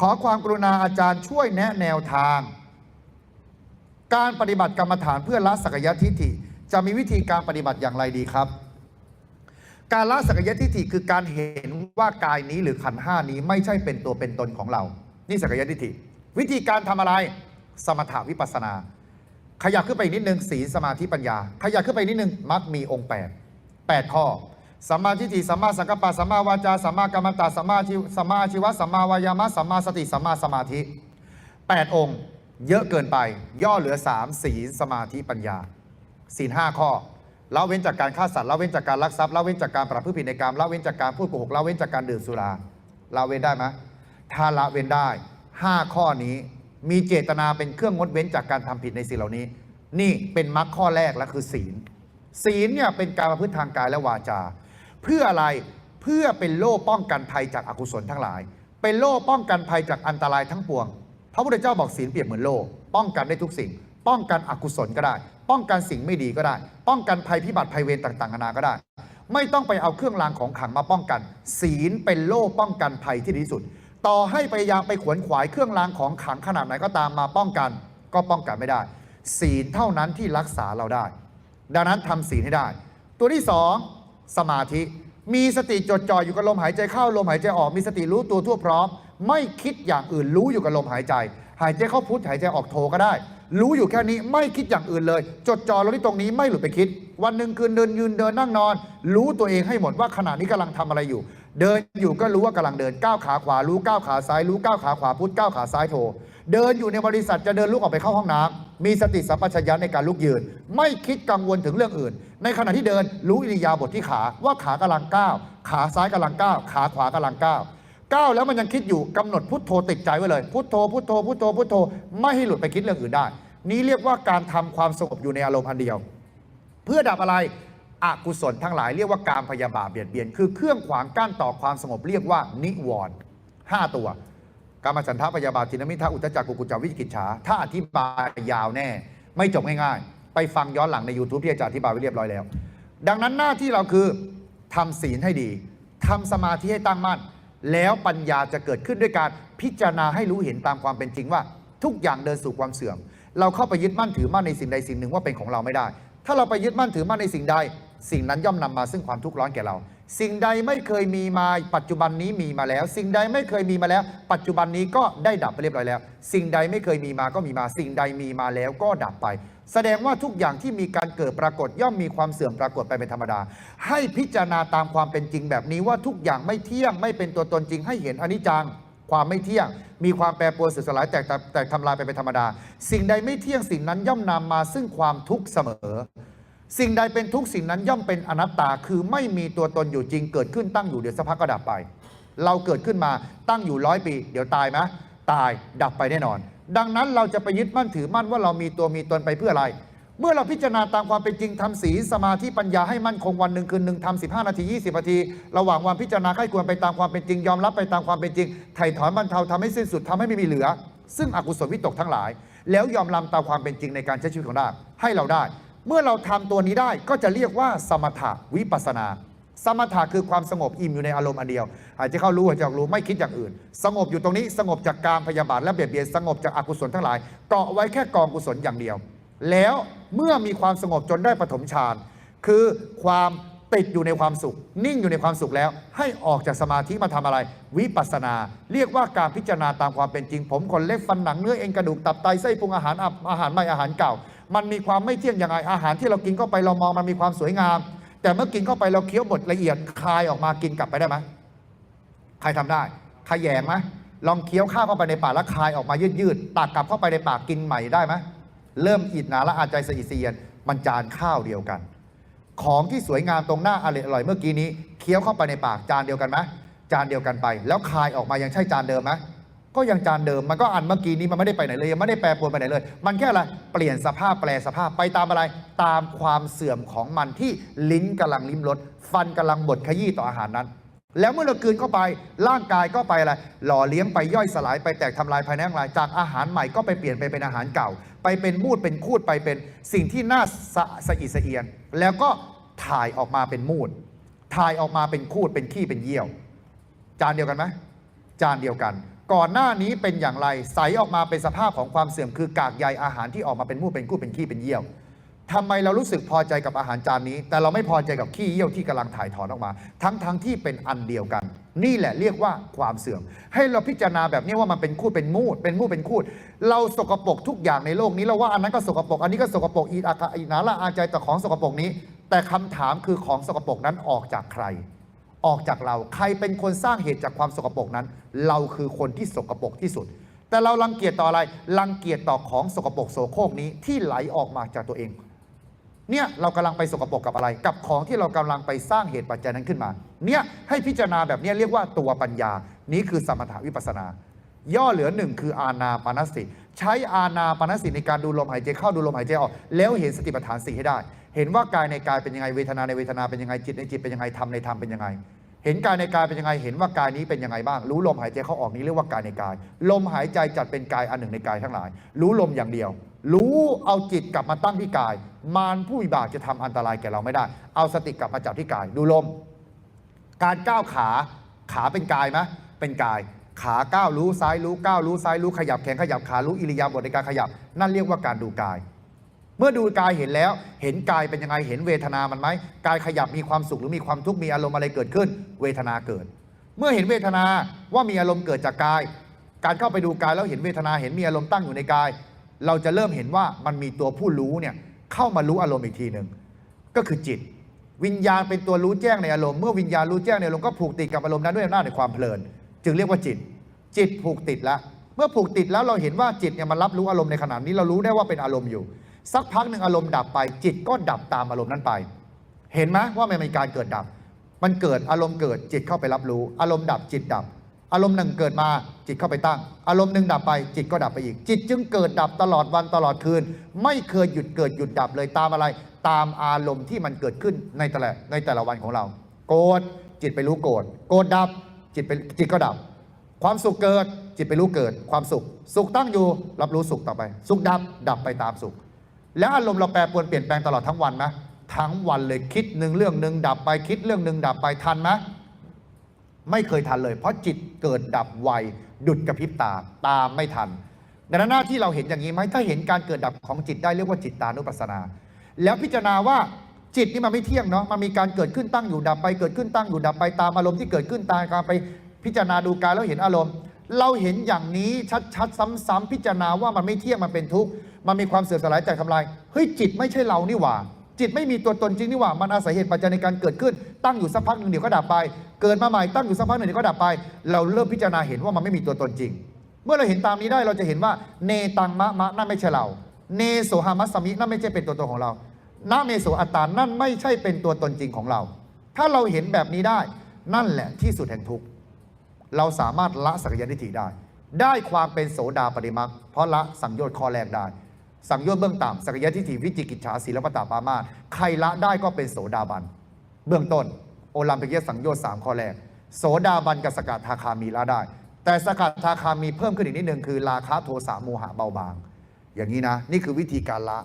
ขอความกรุณาอาจารย์ช่วยแนะแนวทาง การปฏิบัติกรรมฐานเพื่อละสักยทิฏฐิ จะมีวิธีการปฏิบัติอย่างไรดีครับ การละสักยทิฏฐิคือการเห็นว่ากายนี้หรือขันห้านี้ไม่ใช่เป็นตัวเป็นตนของเรา นี่สักยทิฏฐิ วิธีการทำอะไร สมถาวิปัสนา ขยับขึ้นไปนิดนึงศีสมาธิปัญญา ขยับขึ้นไปนิดนึงมักมีองค์ 8 8 ข้อ สัมมาทิฏฐิสัมมาสังกัปปะสัมมาวาจาสัมมากัมมันตะสัมมาชีวสัมมาชีวะสัมมาวายามะสัมมาสติสัมมาสมาธิ 8 องค์ เยอะเกินไป ย่อเหลือ 3 ศีลสมาธิปัญญา ศีลห้าข้อละเว้นจากการฆ่าสัตว์ละเว้นจากการลักทรัพย์ละเว้นจากการประพฤติผิดในกรรมละเว้นจากการพูดโกหกละเว้นจากการดื่มสุราละเว้นได้ไหมถ้าละเว้นได้ 5 ข้อนี้มีเจตนาเป็นเครื่องงดเว้นจากการทำผิดในสิ่งเหล่านี้ นี่เป็นมรรคข้อแรกและคือศีล ศีลเนี่ยเป็นการประพฤติทางกายและวาจา เพื่ออะไรเพื่อเป็นโล่ป้องกันภัยจากอากุศลทั้งหลาย เป็นโล่ป้องกันภัยจากอันตรายทั้งปวง พระพุทธเจ้าบอกศีลเปรียบเหมือนโล่ป้องกันได้ทุกสิ่ง ป้องกันอกุศลก็ได้ ป้องกันสิ่งไม่ดีก็ได้ ป้องกันภัยพิบัติภัยเวรต่างๆนานาก็ได้ ไม่ต้องไปเอาเครื่องรางของขังมาป้องกัน ศีลเป็นโล่ป้องกันภัยที่ดีที่สุด ต่อให้พยายามไปขวนขวายเครื่องรางของขังขนาดไหนก็ตามมาป้องกัน ก็ป้องกันไม่ได้ ศีลเท่านั้นที่รักษาเราได้ ดังนั้นทำศีลให้ได้ ตัวที่สอง สมาธิ มีสติจดจ่ออยู่กับลมหายใจเข้าลมหายใจออก มีสติรู้ตัวทั่วพร้อม ไม่คิดอย่างอื่นรู้อยู่กับลมหายใจ หายใจเข้าพุทหายใจออกโทก็ได้ รู้อยู่แค่นี้ไม่คิดอย่างอื่นเลย จดจ่อลงที่ตรงนี้ไม่หลุดไปคิด วันหนึ่งคืนเดินยืนเดินนั่งนอน รู้ตัวเองให้หมดว่าขณะนี้กำลังทำอะไรอยู่ เดินอยู่ก็รู้ว่ากำลังเดินก้าวขาขวารู้ก้าวขาซ้ายรู้ก้าวขาขวาพุทก้าวขาซ้ายโท เดินอยู่ในบริษัทจะเดินลุกออกไปเข้าห้องน้ำมีสติสัมปชัญญะในการลุกยืน ไม่คิดกังวลถึงเรื่องอื่น ในขณะที่เดินรู้อิริยาบถที่ขาว่าขากำลังก้าวขาซ้ายกำลังก้าวขาขวากำลังก้าวก้าวแล้วมันยังคิดอยู่กำหนดพุทโธติดใจไว้เลย พุทโธพุทโธพุทโธพุทโธไม่ให้หลุดไปคิดเรื่องอื่นได้ นี้เรียกว่าการทำความสงบอยู่ในอารมณ์อันเดียว เพื่อดับอะไรอกุศลทั้งหลายเรียกว่าการพยาบาทเบียดเบียน คือเครื่องขวางกั้นต่อความสงบเรียกว่านิวรณ์ห้าตัว กามฉันทะพยาบาททินมิทะอุตจักกุกุจาวิจิกิจฉาถ้าอธิบายยาวแน่ ไม่จบง่ายๆ ไปฟังย้อนหลังใน YouTube ที่อาจารย์อธิบายไว้เรียบร้อยแล้ว ดังนั้นหน้าที่เราคือทำศีลให้ดีทำสมาธิให้ตั้งมั่น แล้วปัญญาจะเกิดขึ้นด้วยการพิจารณาให้รู้เห็นตามความเป็นจริงว่า ทุกอย่างเดินสู่ความเสื่อม เราเข้าไปยึดมั่นถือมั่นในสิ่งใดสิ่งหนึ่งว่าเป็นของเราไม่ได้ ถ้าเราไปยึดมั่นถือมั่นในสิ่งใด สิ่งนั้นย่อมนำมาซึ่งความทุกข์ร้อนแก่เรา สิ่งใดไม่เคยมีมาปัจจุบันนี้มีมาแล้ว สิ่งใดไม่เคยมีมาแล้ว ปัจจุบันนี้ก็ได้ดับไปเรียบร้อยแล้ว สิ่งใดไม่เคยมีมาก็มีมา สิ่งใดมีมาแล้วก็ดับไป แสดงว่าทุกอย่างที่มีการเกิดปรากฏย่อมมีความเสื่อมปรากฏไปเป็นธรรมดา ให้พิจารณาตามความเป็นจริงแบบนี้ว่าทุกอย่างไม่เที่ยงไม่เป็นตัวตนจริงให้เห็นอนิจจังความไม่เที่ยง มีความแปรปรวนสึกสลายแตกแตกทำลายไปเป็นธรรมดา สิ่งใดไม่เที่ยงสิ่งนั้นย่อมนำมาซึ่งความทุกข์เสมอ สิ่งใดเป็นทุกสิ่งนั้นย่อมเป็นอนัตตาคือไม่มีตัวตนอยู่จริงเกิดขึ้นตั้งอยู่เดี๋ยวสักพักก็ดับไป เราเกิดขึ้นมาตั้งอยู่ร้อยปี เดี๋ยวตายไหมตายดับไปแน่นอน ดังนั้นเราจะไปยึดมั่นถือมั่นว่าเรามีตัวมีตนไปเพื่ออะไร เมื่อเราพิจารณาตามความเป็นจริงทำศีลสมาธิปัญญาให้มั่นคงวันหนึ่งคืนหนึ่งทำสิบห้านาทียี่สิบนาที ระหว่างวันพิจารณาใคร่ควรไปตามความเป็นจริงยอมรับไปตามความเป็นจริงไถ่ถอนบรรเทาทำให้สิ้นสุดทำให้ไม่มีเหลือ ซึ่งอกุศลวิตกทั้งหลาย แล้วยอมรับตามความเป็นจริงในการใช้ชีวิตของเราให้เราได้ เมื่อเราทำตัวนี้ได้ก็จะเรียกว่าสมถะวิปัสนา สมถะคือความสงบอิ่มอยู่ในอารมณ์อันเดียวหายใจเข้ารู้หายใจออกรู้ไม่คิดอย่างอื่น สงบอยู่ตรงนี้สงบจากการพยาบาทและเบียดเบียนสงบจากอกุศลทั้งหลายเกาะไว้แค่กองกุศลอย่างเดียว แล้วเมื่อมีความสงบจนได้ปฐมฌานคือความติดอยู่ในความสุข นิ่งอยู่ในความสุขแล้ว ให้ออกจากสมาธิมาทำอะไร วิปัสนา เรียกว่าการพิจารณาตามความเป็นจริง ผมขนเล็บฟันหนังเนื้อเอ็นกระดูกตับไตไส้พุงอาหารอับอาหารใหม่อาหารเก่า มันมีความไม่เที่ยงยังไง อาหารที่เรากินเข้าไปเรามองมันมีความสวยงาม แต่เมื่อกินเข้าไปเราเคี้ยวบดละเอียดคายออกมากินกลับไปได้ไหมใครทำได้ใครแยงไหมลองเคี้ยวข้าวเข้าไปในปากแล้วคายออกมายืดๆตักกลับเข้าไปในปากกินใหม่ได้ไหมเริ่มอิดหนาละอาใจสะอิดเสียนมันจานข้าวเดียวกัน ของที่สวยงามตรงหน้าอร่อยอร่อยเมื่อกี้นี้เคี้ยวเข้าไปในปากจานเดียวกันไหมจานเดียวกันไป แล้วคายออกมายังใช่จานเดิมไหม ก็ยังจานเดิมมันก็อันเมื่อกี้นี้มันไม่ได้ไปไหนเลยยังไม่ได้แปรปรวนไปไหนเลย มันแค่อะไรเปลี่ยนสภาพแปลสภาพไปตามอะไร ตามความเสื่อมของมันที่ลิ้นกำลังลิ้มรสฟันกำลังบดขยี้ต่ออาหารนั้น แล้วเมื่อเรากลืนเข้าไปร่างกายก็ไปอะไรหล่อเลี้ยงไปย่อยสลายไปแตกทำลายภายในร่างกายจากอาหารใหม่ก็ไปเปลี่ยนไปเป็นอาหารเก่า ไปเป็นมูดเป็นคูดไปเป็นสิ่งที่น่าสะสะอิดสะเอียน แล้วก็ถ่ายออกมาเป็นมูดถ่ายออกมาเป็นคูดเป็นขี้เป็นเยี่ยว จานเดียวกันไหมจานเดียวกัน ก่อนหน้านี้เป็นอย่างไรใสออกมาเป็นสภาพของความเสื่อมคือกากใยอาหารที่ออกมาเป็นมูดเป็นกู้เป็นขี้เป็นเยี่ยวทำไมเรารู้สึกพอใจกับอาหารจานนี้ แต่เราไม่พอใจกับขี้เยี่ยวที่กำลังถ่ายถอนออกมา ทั้งทั้งที่เป็นอันเดียวกัน นี่แหละเรียกว่าความเสื่อม ให้เราพิจารณาแบบนี้ว่ามันเป็นคูดเป็นมูด เป็นมูดเป็นคูด เราสกปรกทุกอย่างในโลกนี้เราว่าอันนั้นก็สกปรกอันนี้ก็สกปรกอีอากาอีนาละอาใจแต่ของสกปรกนี้ แต่คำถามคือของสกปรกนั้นออกจากใคร ออกจากเรา ใครเป็นคนสร้างเหตุจากความสกปรกนั้น เราคือคนที่สกปรกที่สุด แต่เรารังเกียจต่ออะไรรังเกียจต่อของสกปรกโสโครกนี้ที่ไหลออกมาจากตัวเอง เนี่ยเรากำลังไปสกปรกกับอะไร กับของที่เรากำลังไปสร้างเหตุปัจจัยนั้นขึ้นมา เนี่ยให้พิจารณาแบบนี้เรียกว่าตัวปัญญา นี้คือสมถาวิปัสสนา ย่อเหลือหนึ่งคืออาณาปานสติ ใช้อาณาปานสติในการดูลมหายใจเข้าดูลมหายใจออก แล้วเห็นสติปัฏฐานสี่ให้ได้ เห็นว่ากายในกายเป็นยังไงเวทนาในเวทนาเป็นยังไงจิตในจิตเป็นยังไงธรรมในธรรมเป็นยังไง เห็นกายในกายเป็นยังไง เห็นว่ากายนี้เป็นยังไงบ้าง รู้ลมหายใจเข้าออกนี้เรียกว่ากายในกาย ลมหายใจจัดเป็นกายอันหนึ่งในกายทั้งหลาย รู้ลมอย่างเดียว รู้เอาจิตกลับมาตั้งที่กาย มารผู้วิบากจะทำอันตรายแก่เราไม่ได้ เอาสติกลับมาจับที่กาย ดูลม การก้าวขาขาเป็นกายไหมเป็นกายขาก้าวรู้ซ้ายรู้ก้าวรู้ซ้ายรู้ขยับแขนขยับขารู้อิริยาบถในการขยับ นั่นเรียกว่าการดูกาย เมื่อดูกายเห็นแล้ว เห็นกายเป็นยังไง เห็นเวทนามันไหมกายขยับมีความสุขหรือมีความทุกข์มีอารมณ์อะไรเกิดขึ้น เวทนาเกิด เมื่อเห็นเวทนาว่ามีอารมณ์เกิดจากกาย การเข้าไปดูกายแล้วเห็นเวทนาเห็นมีอารมณ์ตั้งอยู่ในกาย เราจะเริ่มเห็นว่ามันมีตัวผู้รู้เนี่ยเข้ามารู้อารมณ์อีกทีหนึ่งก็คือจิต วิญญาณเป็นตัวรู้แจ้งในอารมณ์เมื่อวิญญาณรู้แจ้งในอารมณ์ก็ผูกติดกับอารมณ์นั้นด้วยอำนาจในความเพลิน จึงเรียกว่าจิต จิตผูกติดแล้วเมื่อผูกติดแล้วเราเห็นว่าจิตเนี่ยมันรับรู้อารมณ์ในขณะนี้เรารู้ได้ว่าเป็นอารมณ์อยู่ สักพักหนึ่งอารมณ์ดับไป จิตก็ดับตามอารมณ์นั้นไป เห็นไหมว่ามันมีการเกิดดับ มันเกิดอารมณ์เกิดจิตเข้าไปรับรู้ อารมณ์ดับจิตดับ อารมณ์หนึ่งเกิดมาจิตเข้าไปตั้ง อารมณ์หนึ่งดับไป จิตก็ดับไปอีก จิตจึงเกิดดับตลอดวันตลอดคืน ไม่เคยหยุดเกิดหยุดดับเลยตามอะไร ตามอารมณ์ที่มันเกิดขึ้นในแต่ละในแต่ละวันของเรา โกรธจิตไปรู้โกรธโกรธดับจิตไปจิตก็ดับ ความสุขเกิดจิตไปรู้เกิด ความสุข สุขตั้งอยู่รับรู้สุขต่อไป สุขดับดับไปตามสุข แล้วอารมณ์เราแปรปรวนเปลี่ยนแปลงตลอดทั้งวันไหมทั้งวันเลยคิดหนึ่งเรื่องหนึ่งดับไปคิดเรื่องหนึ่งดับไปทันไหมไม่เคยทันเลย เพราะจิตเกิดดับไวดุดกระพริบตาตามไม่ทันดังนั้นหน้าที่เราเห็นอย่างนี้ไหมถ้าเห็นการเกิดดับของจิตได้เรียกว่าจิตตานุปัสสนา แล้วพิจารณาว่าจิตนี่มันไม่เที่ยงเนาะมันมีการเกิดขึ้นตั้งอยู่ดับไปเกิดขึ้นตั้งอยู่ดับไปตามอารมณ์ที่เกิดขึ้นตามการไปพิจารณาดูกายแล้วเห็นอารมณ์ เราเห็นอย่างนี้ชัดๆ ซ้ำๆพิจารณาว่ามันไม่เที่ยงมันเป็นทุกข์ มันมีความเสื่อมสลายแตกทำลายเฮ้ยจิตไม่ใช่เรานี่หว่า จิตไม่มีตัวตนจริงนี่หว่า มันอาศัยเหตุปัจจัยในการเกิดขึ้น ตั้งอยู่สักพักหนึ่งเดี๋ยวก็ดับไป เกิดมาใหม่ตั้งอยู่สักพักหนึ่งเดี๋ยวก็ดับไป เราเริ่มพิจารณาเห็นว่ามันไม่มีตัวตนจริง เมื่อเราเห็นตามนี้ได้เราจะเห็นว่าเนตังมะมะนั่นไม่ใช่เรา เนโสหามัสสมินั่นไม่ใช่เป็นตัวตนของเรานาเมโสอัตตานั่นไม่ใช่เป็นตัวตนจริงของเรา ถ้าเราเห็นแบบนี้ได้นั่นแหละที่สุดแห่งทุกข์เราสามารถละสักยทิฏฐิได้ ได้ความเป็นโสดาปฏิมักเพราะละสังโยชน์ข้อแรกได้ สังโยชน์เบื้องต่ำสักยทิฏฐิวิจิกิจฉาศีลปตาปามาสใครละได้ก็เป็นโสดาบัน เบื้องต้น โอลัมปิกเยสังโยชน์สามข้อแรกโสดาบันกับสกัดทาคามีละได้ แต่สกัดทาคามีเพิ่มขึ้นอีกนิดหนึ่งคือราคะโทสะโมหะเบาบาง อย่างนี้นะ นี่คือวิธีการละ